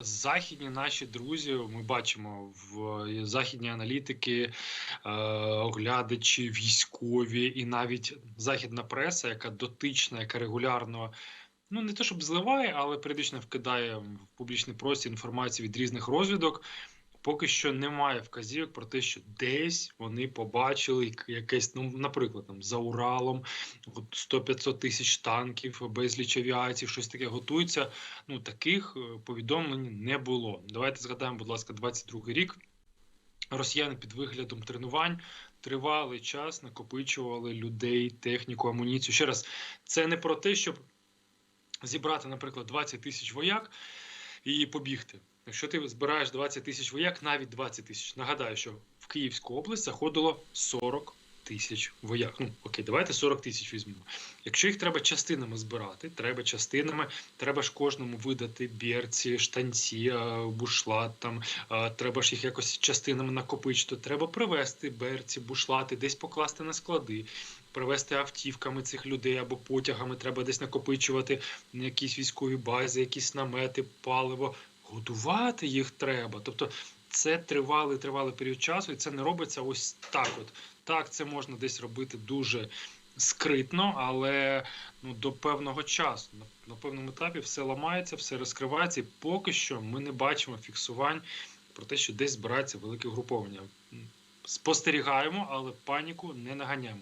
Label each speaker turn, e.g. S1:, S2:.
S1: Західні наші друзі, ми бачимо в е, західні аналітики, е, оглядачі, військові і навіть західна преса, яка дотична, яка регулярно. Ну, не те, щоб зливає, але періодично вкидає в публічний простір інформацію від різних розвідок. Поки що немає вказівок про те, що десь вони побачили якесь, ну, наприклад, там за Уралом от 100-500 тисяч танків, безліч авіацій, щось таке готується. Ну таких е, повідомлень не було. Давайте згадаємо, будь ласка, 22 рік. Росіяни під виглядом тренувань тривалий час накопичували людей, техніку, амуніцію. Ще раз, це не про те, щоб зібрати, наприклад, 20 тисяч вояк і побігти. Якщо ти збираєш 20 тисяч вояк, навіть 20 тисяч. Нагадаю, що в Київську область заходило 40 тисяч вояк. Ну окей, давайте 40 тисяч візьмемо. Якщо їх треба частинами збирати, треба частинами, треба ж кожному видати берці, штанці, е, бушлат, там е, треба ж їх якось частинами накопичити. Треба привезти берці, бушлати, десь покласти на склади. Привезти автівками цих людей або потягами, треба десь накопичувати на якісь військові бази, якісь намети, паливо. Годувати їх треба. Тобто це тривалий тривалий період часу, і це не робиться ось так. От так, це можна десь робити дуже скритно, але ну до певного часу. На, на певному етапі все ламається, все розкривається, і поки що ми не бачимо фіксувань про те, що десь збирається велике груповання. Спостерігаємо, але паніку не наганяємо.